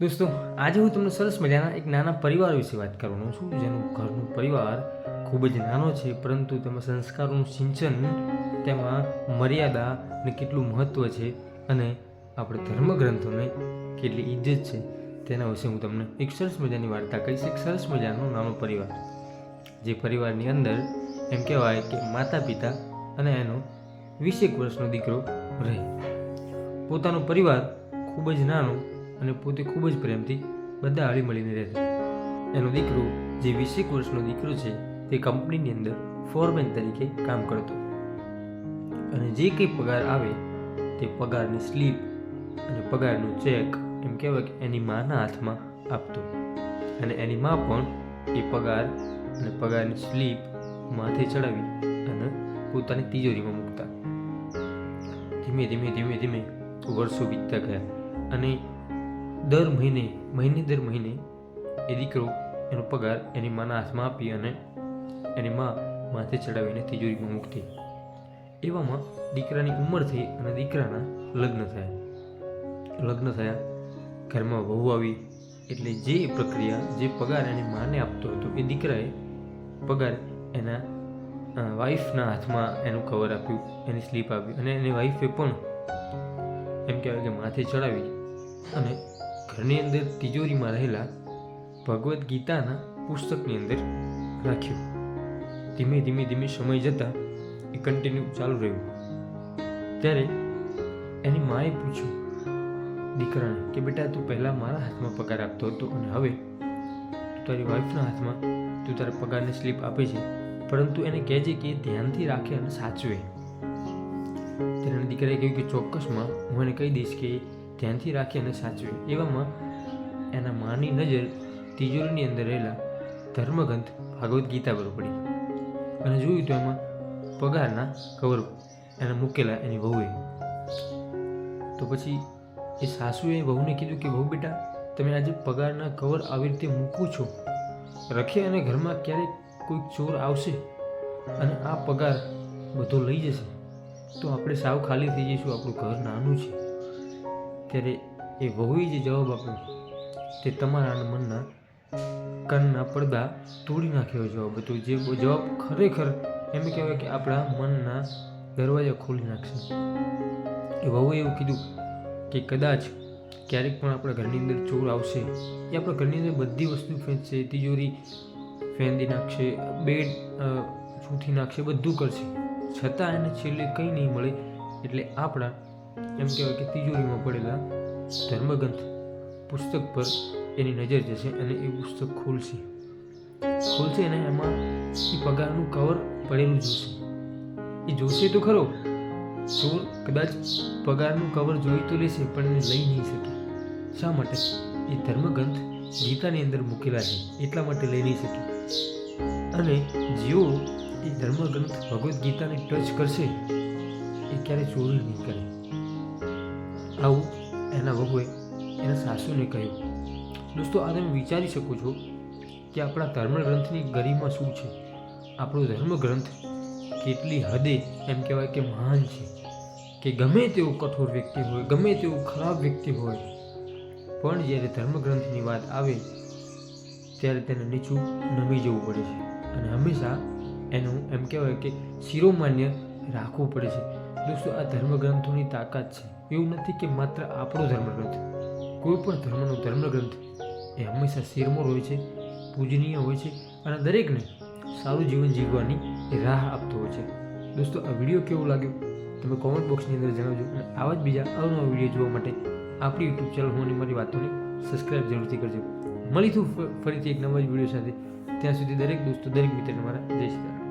દોસ્તો, આજે હું તમને સરસ મજાના એક નાના પરિવાર વિશે વાત કરવાનો છું, જેનું ઘરનું પરિવાર ખૂબ જ નાનો છે, પરંતુ તેમાં સંસ્કારોનું સિંચન, તેમાં મર્યાદા ને કેટલું મહત્ત્વ છે અને આપણે ધર્મગ્રંથોને કેટલી ઇજ્જત છે, તેના વિશે હું તમને એક સરસ મજાની વાર્તા કહીશ, એક સરસ મજાનો નાનો પરિવાર. જે પરિવારની અંદર એમ કહેવાય કે માતા પિતા અને એનો વીસેક વર્ષનો દીકરો રહે. પોતાનો પરિવાર ખૂબ જ નાનો અને પોતે ખૂબ જ પ્રેમથી બધા હળી મળીને રહેતા એનો દીકરો, જે વીસેક વર્ષનો દીકરો છે, તે કંપનીની અંદર ફોરમેન તરીકે કામ કરતો. અને જે કંઈ પગાર આવે, તે પગારની સ્લીપ અને પગારનું ચેક એમ કહેવાય કે એની માના હાથમાં આપતો. અને એની મા પણ એ પગાર અને પગારની સ્લીપ માથે ચડાવી અને પોતાની તિજોરીમાં મૂકતા. ધીમે ધીમે ધીમે ધીમે વર્ષો વીતતા ગયા અને દર મહિને મહિને દર મહિને એ દીકરો એનો પગાર એની માના હાથમાં આપી અને એની મા માથે ચડાવીને તિજોરીમાં મૂકતી. એવામાં દીકરાની ઉંમર થઈ અને દીકરાના લગ્ન થયા. લગ્ન થયા, ઘરમાં વહુ આવી એટલે જે પ્રક્રિયા, જે પગાર એની માને આપતો હતો એ દીકરાએ પગાર એના વાઈફના હાથમાં એનું કવર આપ્યું, એની સ્લીપ આપી અને એની વાઈફે પણ એમ કહેવાય કે માથે ચડાવી અને ઘરની અંદર તિજોરીમાં રહેલા ભગવદ્ ગીતાના પુસ્તકની અંદર રાખ્યું. ધીમે ધીમે ધીમે સમય જતાં એ કન્ટિન્યુ ચાલુ રહ્યું. ત્યારે એની માએ પૂછ્યું, દીકરાને, કે બેટા, તું પહેલાં મારા હાથમાં પગાર આપતો હતો અને હવે તું તારી વાઈફના હાથમાં તું તારા પગારની સ્લીપ આપે છે. પરંતુ એને કહેજે કે ધ્યાનથી રાખે અને સાચવે. ત્યારે દીકરાએ કહ્યું કે ચોક્કસમાં હું એને કહી દઈશ કે ધ્યાનથી રાખી અને સાચવી. એવામાં એના માની નજર તિજોરીની અંદર રહેલા ધર્મગ્રંથ ભાગવદ્ ગીતા પર પડી અને જોયું તો એમાં પગારના કવર એને મૂકેલા એની વહુએ. તો પછી એ સાસુએ વહુને કીધું કે, વહુ બેટા, તમે આજે પગારના કવર આવી રીતે મૂકું છો. રખે અને ઘરમાં ક્યારેક કોઈક ચોર આવશે અને આ પગાર બધો લઈ જશે. તો આપણે સાવ ખાલી થઈ જઈશું. આપણું ઘર નાનું છે. ત્યારે એ વહુએ જે જવાબ આપ્યો તે તમારા મનના કાનના પડદા તોડી નાખ્યો જવાબ હતો. જે જવાબ ખરેખર એમ કહેવાય કે આપણા મનના દરવાજા ખોલી નાખશે. એ વહુએ એવું કીધું કે કદાચ ક્યારેક પણ આપણા ઘરની અંદર ચોર આવશે એ આપણા ઘરની અંદર બધી વસ્તુ ફેંચશે, તિજોરી ફેંદી નાખશે, બેડ છૂથી નાખશે, બધું કરશે. છતાં એને છેલ્લે કંઈ નહીં મળે એટલે આપણા એમ કહેવાય કે તિજોરીમાં પડેલા ધર્મગ્રંથ પુસ્તક પર એની નજર જશે અને એ પુસ્તક ખોલશે. ખોલશે અને એમાં એ પગારનું કવર પડેલું જોશે એ જોશે તો ખરો, ચોર કદાચ પગારનું કવર જોઈ તો લેશે, પણ એને લઈ નહીં શકે. શા માટે? એ ધર્મગ્રંથ ગીતાની અંદર મૂકેલા છે, એટલા માટે લઈ નહીં શકે. અને જેઓ એ ધર્મગ્રંથ ભગવદ્ ગીતાને ટચ કરશે, એ ક્યારેય ચોરી નહીં કરે. આવું એના વહુએ એના સાસુને કહ્યું, દોસ્તો, આ તમે વિચારી શકો છો કે આપણા ધર્મગ્રંથની ગરિમા શું છે? આપણો ધર્મગ્રંથ કેટલી હદે એમ કહેવાય કે મહાન છે, કે ગમે તેવો કઠોર વ્યક્તિ હોય, ગમે તેવો ખરાબ વ્યક્તિ હોય. પણ જ્યારે ધર્મગ્રંથની વાત આવે, ત્યારે તેને નીચું નમી જવું પડે છે અને હંમેશા એનું એમ કહેવાય કે શિરોમાન્ય રાખવું પડે છે. દોસ્તો, આ ધર્મગ્રંથોની તાકાત છે. એવું નથી કે માત્ર આપણો ધર્મગ્રંથ. કોઈ પણ ધર્મનો ધર્મગ્રંથ એ હંમેશા શિરમોર હોય છે, પૂજનીય હોય છે અને દરેકને સારું જીવન જીવવાની રાહ આપતો હોય છે. દોસ્તો, આ વીડિયો કેવો લાગ્યો? તમે કોમેન્ટ બોક્સની અંદર જણાવજો અને આવા જ બીજા અવનવા વીડિયો જોવા માટે આપણી યુટ્યુબ ચેનલ હોવાની મારી વાતોને સબસ્ક્રાઇબ જરૂરથી કરજો. મળીશું ફરીથી એક નવા જ વીડિયો સાથે. ત્યાં સુધી દરેક દોસ્તો, દરેક મિત્રને મારા જય શ્રી